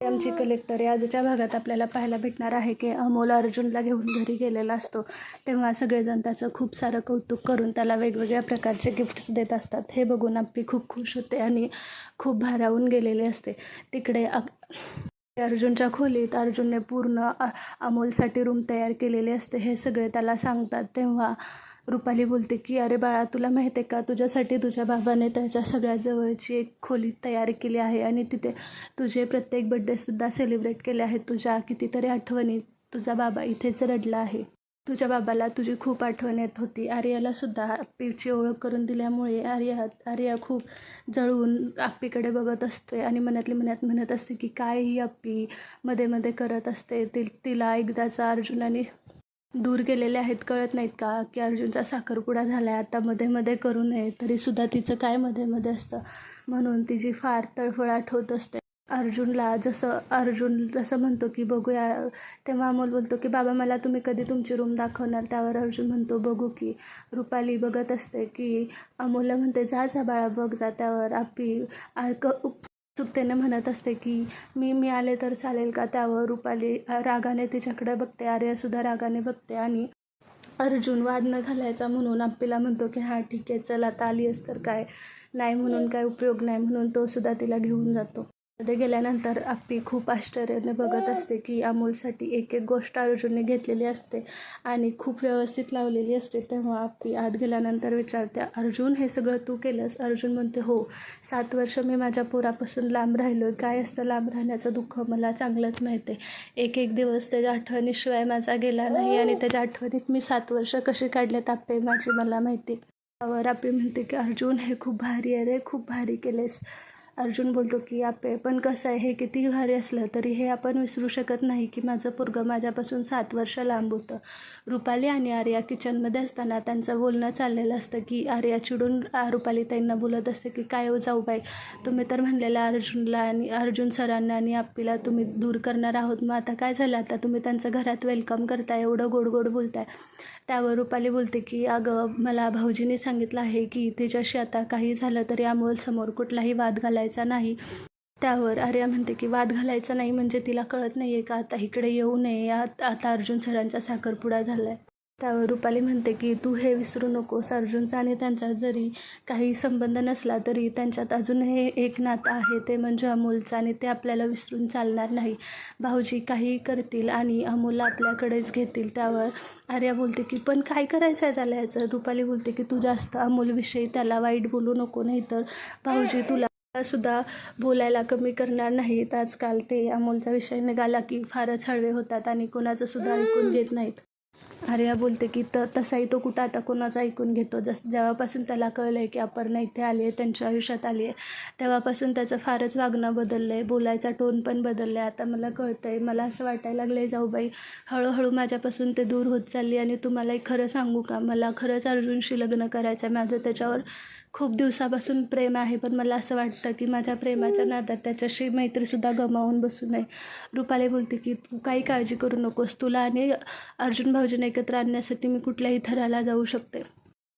आमची कलेक्टर आजच्या भागात आपल्याला पाहायला भेटणार आहे की अमोल अर्जुनला घेऊन घरी गेलेला असतो. तेव्हा सगळेजण त्याचं खूप सारं कौतुक करून त्याला वेगवेगळ्या प्रकारचे गिफ्ट्स देत असतात. हे बघून आपली खूप खुश होते आणि खूप भारावून गेलेले असते. तिकडे अर्जुनच्या खोलीत अर्जुनने पूर्ण अमोलसाठी रूम तयार केलेली असते. हे सगळे त्याला सांगतात. तेव्हा रुपाली बोलते की अरे बाळा तुला माहीत आहे का? तुझ्यासाठी तुझ्या बाबाने त्याच्या सगळ्या जवळची एक खोली तयार केली आहे आणि तिथे तुझे प्रत्येक बड्डेसुद्धा सेलिब्रेट केले आहेत. तुझ्या कितीतरी आठवणी तुझा बाबा इथेच रडला आहे. तुझ्या बाबाला तुझी खूप आठवण येत होती. आर्यालासुद्धा आप्पीची ओळख करून दिल्यामुळे आर्या आर्या खूप जळून आप्पीकडे बघत असते आणि मनातली मनात म्हणत असते की काय ही आप्पी मध्ये मध्ये करत असते. ती तिला एकदाचा अर्जुनाने दूर गेलेले आहेत कळत नाहीत का की अर्जुनचा साखरपुडा झाला आहे आता मध्ये मध्ये करू नये तरीसुद्धा तिचं काय मध्ये मध्ये असतं? म्हणून तिची फार तळफळाट होत असते अर्जुनला जसं अर्जुन जसं म्हणतो की बघूया. तेव्हा अमोल बोलतो की बाबा मला तुम्ही कधी तुमची रूम दाखवणार? त्यावर अर्जुन म्हणतो बघू की. रुपाली बघत असते की अमोलला म्हणते जा जा बाळा बघ. जा त्यावर आपी उत्सुकतेने म्हणत असते की मी मी आले तर चालेल का? त्यावर रुपाली रागाने तिच्याकडे बघते आर्यासुद्धा रागाने बघते आणि अर्जुन वाद न घालायचा म्हणून आप्पीला म्हणतो की हां ठीक आहे चल आता आली आहेस तर काय? नाही म्हणून काय उपयोग नाही म्हणून तो सुद्धा तिला घेऊन जातो. मध्ये गेल्यानंतर आपी खूप आश्चर्याने बघत असते की अमोलसाठी एक एक गोष्ट अर्जुनने घेतलेली असते आणि खूप व्यवस्थित लावलेली असते. तेव्हा आपी आत गेल्यानंतर विचारते अर्जुन हे सगळं तू केलंस? अर्जुन म्हणते हो. सात वर्ष मी माझ्या पोरापासून लांब राहिलो आहे काय असतं लांब राहण्याचं दुःख? मला चांगलंच माहिती आहे एक एक दिवस त्याच्या आठवणीशिवाय माझा गेला नाही आणि त्याच्या आठवणीत मी सात वर्ष कशी काढलेत आपे माझी मला माहिती. त्यावर आपी म्हणते की अर्जुन हे खूप भारी आहे रे. खूप भारी केलेस. अर्जुन बोलतो की आपे पण कसं आहे हे किती भारी असलं तरी हे आपण विसरू शकत नाही की माझं पोरगं माझ्यापासून सात वर्ष लांब होतं. रुपाली आणि आर्या किचनमध्ये असताना त्यांचं बोलणं चाललेलं असतं की आर्या चिडून रुपाली ताईंना बोलत असते की काय हो जाऊ बाई तुम्ही तर म्हणलेलं अर्जुनला आणि अर्जुन सरांना आणि आप्पीला तुम्ही दूर करणार आहोत. मग आता काय झालं? आता तुम्ही त्यांचं घरात वेलकम करताय एवढं गोड गोड बोलताय. त्यावर रुपाली बोलते की अगं मला भाऊजीने सांगितलं आहे की तिच्याशी आता काही झालं तरी अमोलसमोर कुठलाही वाद घाला घालायचा नाही. त्यावर आर्या म्हणते की वाद घालायचा नाही म्हणजे तिला कळत नाही आहे का आता इकडे येऊ नये. आता अर्जुन सरांचा साखरपुडा झाला आहे त्यावर रुपाली म्हणते की तू हे विसरू नकोस. अर्जुनचा आणि त्यांचा जरी काही संबंध नसला तरी त्यांच्यात अजून हे एक नातं आहे. ते म्हणजे अमोलचं आणि ते आपल्याला विसरून चालणार नाही. भाऊजी काहीही करतील आणि अमोलला आपल्याकडेच घेतील. त्यावर आर्या बोलते की पण काय करायचं आहे त्याला याचं? रुपाली बोलते की तू जास्त अमोलविषयी त्याला वाईट बोलू नको नाही तर भाऊजी तुला सुद्धा बोलायला कमी करणार नाहीत. आजकाल ते अमोलचा विषय निघाला की फारच हळवे होतात आणि कोणाचं सुद्धा ऐकून घेत नाहीत. आर्या बोलते की त तसाही तो कुठं आता कोणाचं ऐकून घेतो? जस जेव्हापासून त्याला कळलं आहे की अपर्णा इथे आली आहे त्यांच्या आयुष्यात आली आहे तेव्हापासून त्याचं फारच वागणं बदललं आहे बोलायचा टोन पण बदलला आहे आता मला कळतं आहे मला असं वाटायला लागलं आहे जाऊबाई हळूहळू माझ्यापासून ते दूर होत चालली आणि तुम्हालाही खरं सांगू का? मला खरंच अर्जुनशी लग्न करायचं आहे माझं त्याच्यावर खूप दिवसापासून प्रेम आहे पण मला असं वाटतं की माझ्या प्रेमाच्या नादात त्याच्याशी मैत्रीसुद्धा गमावून बसू नये. रुपाली बोलते की तू काही काळजी करू नकोस. तुला आणि अर्जुन भाऊजीने एकत्र आणण्यासाठी मी कुठल्याही थराला जाऊ शकते.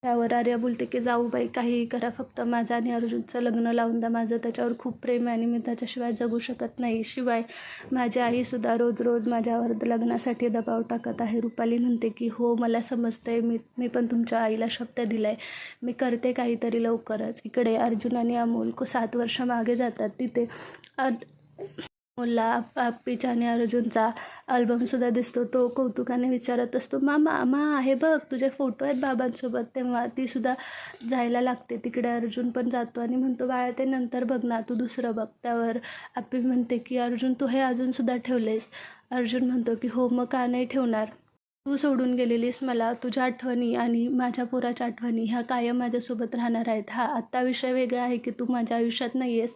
त्यावर आर्या बोलते की जाऊ बाई काहीही करा फक्त माझं आणि अर्जुनचं लग्न लावून द्या. माझं त्याच्यावर खूप प्रेम आहे आणि मी त्याच्याशिवाय जगू शकत नाही. शिवाय माझी आईसुद्धा रोज रोज माझ्यावर लग्नासाठी दबाव टाकत आहे. रुपाली म्हणते की हो मला समजतं आहे मी मी पण तुमच्या आईला शब्द दिला आहे मी करते काहीतरी लवकरच. इकडे अर्जुन आणि अमोल सात वर्ष मागे जातात. तिथे अमोलला अप्पीचा आणि अर्जुनचा अल्बमसुद्धा दिसतो. तो कौतुकाने विचारत असतो मामा मा आहे बघ तुझे फोटो आहेत बाबांसोबत. तेव्हा तीसुद्धा जायला लागते. तिकडे अर्जुन पण जातो आणि म्हणतो बाळा ते नंतर बघ ना तू दुसरं बघ. त्यावर आप्पी म्हणते की अर्जुन तू हे अजूनसुद्धा ठेवलेस. अर्जुन म्हणतो की हो मग का नाही ठेवणार? तू सोडून गेलेलीस मला तुझ्या आठवणी आणि माझ्या पोराच्या आठवणी ह्या कायम माझ्यासोबत राहणार आहेत. हा आत्ता विषय वेगळा आहे की तू माझ्या आयुष्यात नाही आहेस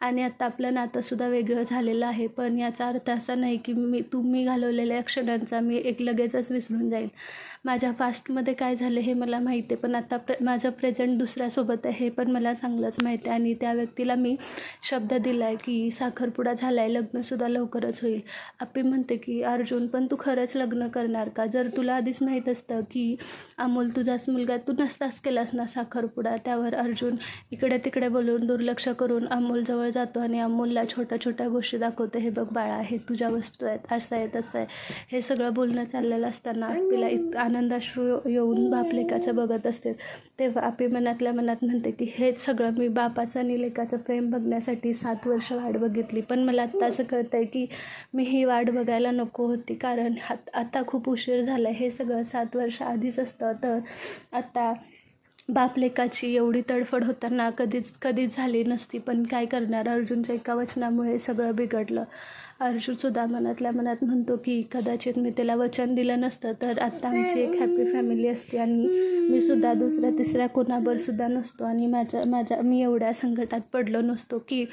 आणि आत्ता आपलं नातंसुद्धा वेगळं झालेलं आहे. पण याचा अर्थ असा नाही की मी तुम्ही घालवलेल्या क्षणांचा मी एक लगेचच विसरून जाईल माझ्या पास्टमध्ये काय झालं हे मला माहिती आहे पण आता प्रे माझं प्रेझेंट दुसऱ्यासोबत आहे हे पण मला चांगलंच माहिती आहे. आणि त्या व्यक्तीला मी शब्द दिला आहे की साखरपुडा झाला आहे लग्नसुद्धा लवकरच होईल. आपी म्हणते की अर्जुन पण तू खरंच लग्न करणार का? जर तुला आधीच माहीत असतं की अमोल तुझाच मुलगा तू नसताच केलास ना साखरपुडा? त्यावर अर्जुन इकडे तिकडे बोलून दुर्लक्ष करून अमोलजवळ जातो आणि अमोलला छोट्या छोट्या गोष्टी दाखवतो हे बघ बाळा हे तुझ्या वस्तू आहेत असं आहे तसं आहे. हे सगळं बोलणं चाललेलं असताना आपल्याला इत आनंदाश्रू येऊन बाप लेकाचं बघत असते तेव्हा आपली मनातल्या मनात म्हणते की हेच सगळं मी बापाचं आणि लेकाचं प्रेम बघण्यासाठी सात वर्ष वाट बघितली. पण मला आत्ता असं कळतं आहे की मी ही वाट बघायला नको होती. कारण हात आता खूप उशीर झाला हे सगळं सात वर्ष आधीच असतं. तर आत्ता बापलेकाची एवढी तडफड होताना कधीच कधीच झाली नसती. पण काय करणार? अर्जुनच्या एका वचनामुळे सगळं बिघडलं. अर्जुनसुद्धा मनातल्या मनात म्हणतो की कदाचित मी त्याला वचन दिलं नसतं तर आत्ता आमची एक हॅपी फॅमिली असते आणि मी सुद्धा दुसऱ्या तिसऱ्या कोणावर सुद्धा नसतो आणि माझ्या माझ्या मी एवढ्या संकटात पडलो नसतो की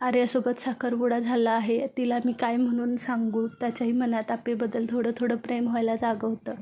आर्यासोबत साखरपुडा झाला आहे तिला मी काय म्हणून सांगू? त्याच्याही मनात आपेबद्दल थोडं थोडं प्रेम व्हायला जागं होतं.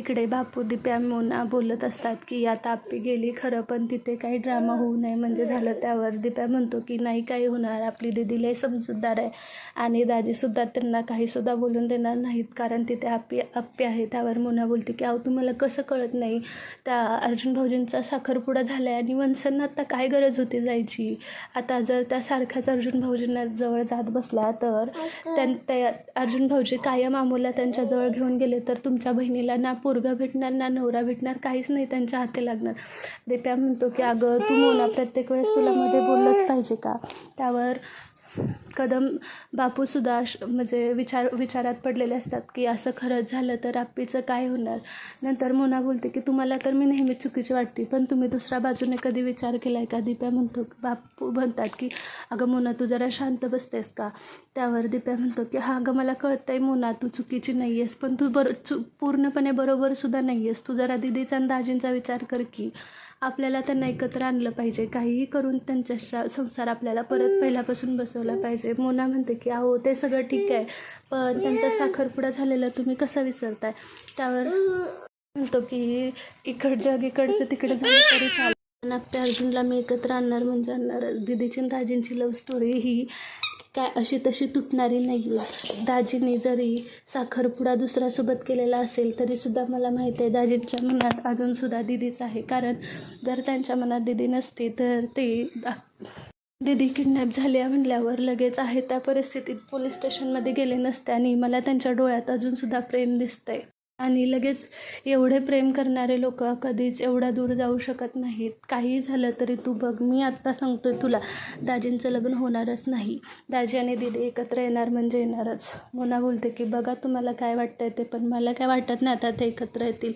इकडे बापू दिप्या मोना बोलत असतात की आता आप्पी गेली खरं पण तिथे काही ड्रामा होऊ नये. म्हणजे झालं त्यावर. दिप्या म्हणतो की नाही काही होणार. आपली दिदी लय समजूतदार आहे आणि दाजीसुद्धा त्यांना काहीसुद्धा बोलून देणार नाहीत कारण तिथे आप्पी आप्पी आहे. त्यावर मोना बोलते की अहो तुम्हाला कसं कळत नाही? त्या अर्जुन भाऊजींचा साखरपुडा झाला आहे आणि वंसांना आता काय गरज होती जायची? आता जर त्या सारख्याच अर्जुन भाऊजींना जवळ जात बसला तर त्यां त्या अर्जुन भाऊजी कायम आमोला त्यांच्याजवळ घेऊन गेले तर तुमच्या बहिणीला ना पोरगा भेटणार ना नवरा भेटणार काहीच नाही त्यांच्या हाती लागणार. दिप्या म्हणतो की अगं तू मोना प्रत्येक वेळेस तुला मध्ये बोललंच पाहिजे का? त्यावर कदम बापूसुद्धा म्हणजे विचार विचारात पडलेले असतात की असं खरंच झालं तर आप्पीचं काय होणार? नंतर मोना बोलते की तुम्हाला तर मी नेहमी चुकीची वाटते पण तुम्ही दुसऱ्या बाजूने कधी विचार केला आहे का? दिप्या म्हणतो बापू म्हणतात की अगं मोना तू जरा शांत बसतेस का? त्यावर दिप्या म्हणतो की हा अगं मला कळतं आहे मोना तू चुकीची नाही आहेस पण तू बरो चु पूर्णपणे बरोबरसुद्धा नाही आहेस तू जरा दिदीचा आणि दाजींचा विचार कर की. आपल्याला त्यांना एकत्र आणलं पाहिजे. काहीही करून त्यांच्या संसार आपल्याला परत पहिल्यापासून बसवला पाहिजे. मोना म्हणते की अहो ते सगळं ठीक आहे पण त्यांचा साखरपुडा झालेला तुम्ही कसा विसरताय? त्यावर म्हणतो की इकड जग इकडचं तिकडे झालं तरी चालेल. आपल्या अर्जुनला मी एकत्र आणणार म्हणजे आणणार. दिदीची दाजींची लव्ह स्टोरी ही काय अशी तशी तुटणारी नाही आहे दाजीने जरी साखरपुडा दुसऱ्यासोबत केलेला असेल तरीसुद्धा मला माहिती आहे दाजींच्या मनात अजूनसुद्धा दिदीच आहे. कारण जर त्यांच्या मनात दिदी नसती तर ते दा- दिदी किडनॅप झाली म्हणल्यावर लगेच आहे त्या परिस्थितीत पोलीस स्टेशनमध्ये गेले नसते आणि मला त्यांच्या डोळ्यात अजूनसुद्धा प्रेम दिसतंय. आणि लगेच एवढे प्रेम करणारे लोक कधीच एवढा दूर जाऊ शकत नाहीत. काहीही झालं तरी तू बघ मी आत्ता सांगतोय तुला दाजींचं लग्न होणारच नाही. दाजी आणि दिदी एकत्र येणार म्हणजे येणारच. मोना बोलते की बघा तुम्हाला काय वाटतंय ते पण मला काय वाटत नाही आता ते एकत्र येतील.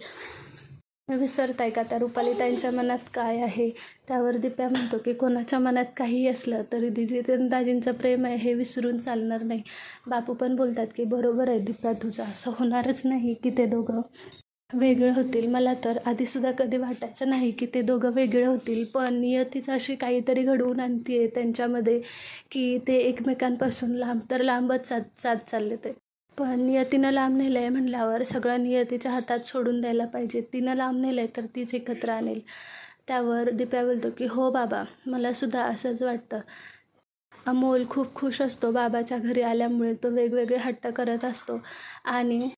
विसरताय का? त्या रुपाली ताईंच्या मनात काय आहे? त्यावर दिप्या म्हणतो की कोणाच्या मनात काही असलं तरी दिदीतन दाजींचं प्रेम आहे हे विसरून चालणार नाही. बापू पण बोलतात की बरोबर आहे दिप्या तुझं असं होणारच नाही की ते दोघं वेगळं होतील. मला तर आधीसुद्धा कधी वाटायचं नाही की ते दोघं वेगळे होतील पण नियतीच अशी काहीतरी घडवून आणते त्यांच्यामध्ये की ते एकमेकांपासून लांब तर लांबच जात साथ चालले ते. पण नियतीनं लांब नेलं आहे म्हणल्यावर सगळं नियतीच्या हातात सोडून द्यायला पाहिजे. तिनं लांब नेलं आहे तर तीच एकत्र आणेल. त्यावर दिप्या बोलतो की हो बाबा मलासुद्धा असंच वाटतं. अमोल खूप खुश असतो बाबाच्या घरी आल्यामुळे तो वेगवेगळे हट्ट करत असतो. आणि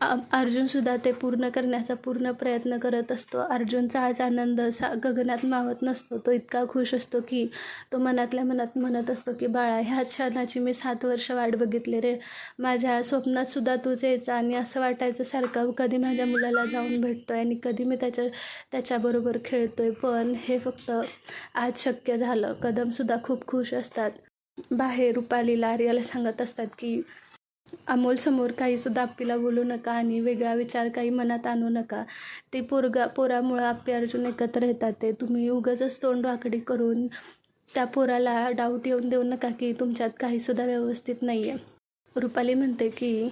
अर्जुनसुद्धा ते पूर्ण करण्याचा पूर्ण प्रयत्न करत असतो. अर्जुनचा आज आनंद सा गगनात मावत नसतो. तो इतका खुश असतो की तो मनातल्या मनात म्हणत असतो की बाळा ह्याच क्षणाची मी सात वर्ष वाट बघितली रे. माझ्या स्वप्नात सुद्धा तूच यायचा आणि असं वाटायचं सारखं कधी माझ्या मुलाला जाऊन भेटतोय आणि कधी मी त्याच्या त्याच्याबरोबर खेळतोय. पण हे फक्त आज शक्य झालं. कदमसुद्धा खूप खुश असतात. बाहेर रुपालीला आर्याला सांगत असतात की अमोलसमोर काहीसुद्धा आप्पीला बोलू नका आणि वेगळा विचार काही मनात आणू नका. ते पोरगा पोरामुळं आप्पी अर्जुन एकत्र येतात. ते तुम्ही उगाचच तोंड वाकडी करून त्या पोराला डाऊट येऊन देऊ नका की तुमच्यात काहीसुद्धा व्यवस्थित नाही आहे रुपाली म्हणते की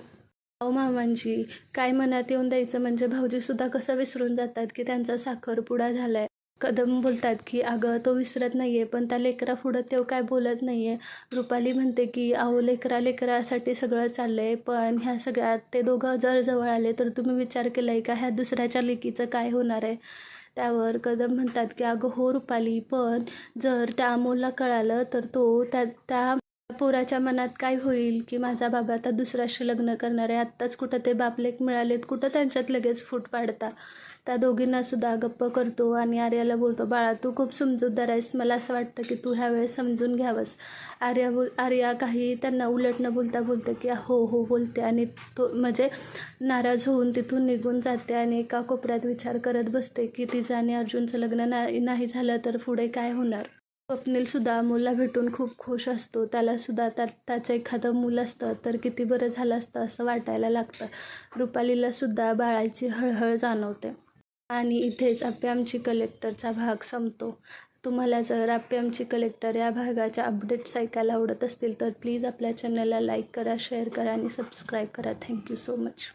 अहो मामांजी काय मनात येऊन द्यायचं म्हणजे भाऊजीसुद्धा कसं विसरून जातात की त्यांचा साखरपुडा झाला आहे कदम बोलतात की अगं तो विसरत नाही आहे पण त्या लेकरा पुढं तो काय बोलत नाही आहे रुपाली म्हणते की अहो लेकरा लेकरासाठी सगळं चाललं आहे पण ह्या सगळ्यात ते दोघं जर जवळ आले तर तुम्ही विचार केला आहे का ह्या दुसऱ्याच्या लेकीचं काय होणार आहे? त्यावर कदम म्हणतात की अगं हो रुपाली पण जर त्या अमोलला कळालं तर तो त्या त्या पोराच्या मनात काय होईल की माझा बाबा आता दुसऱ्याशी लग्न करणार आहे आत्ताच कुठं ते बापलेक मिळालेत कुठं त्यांच्यात लगेच फूट पाडता? त्या दोघींना सुद्धा गप्प करतो आणि आर्याला बोलतो बाळा तू खूप समजूतदार आहेस. मला असं वाटतं की तू ह्यावेळेस समजून घ्यावंस. आर्या बोल आर्या काही त्यांना उलट न बोलता बोलतं की हो हो बोलते आणि तो म्हणजे नाराज होऊन तिथून निघून जाते आणि एका कोपऱ्यात विचार करत बसते की तिचं आणि अर्जुनचं लग्न नाही नाही झालं तर पुढे काय होणार? स्वप्नीलसुद्धा मुला भेटून खूप खुश असतो. त्यालासुद्धा त्या त्याचं एखादं मूल असतं तर किती बरं झालं असतं असं वाटायला लागतं. रुपालीलासुद्धा बाळाची हळहळ जाणवते. आणि इथेच आप्पे आमची कलेक्टरचा भाग संपतो. तुम्हाला जर आप्पे आमची कलेक्टर या भागाच्या अपडेट्स ऐकायला आवडत असतील तर प्लीज आपल्या चॅनलला लाईक करा शेअर करा आणि सबस्क्राईब करा. Thank you so much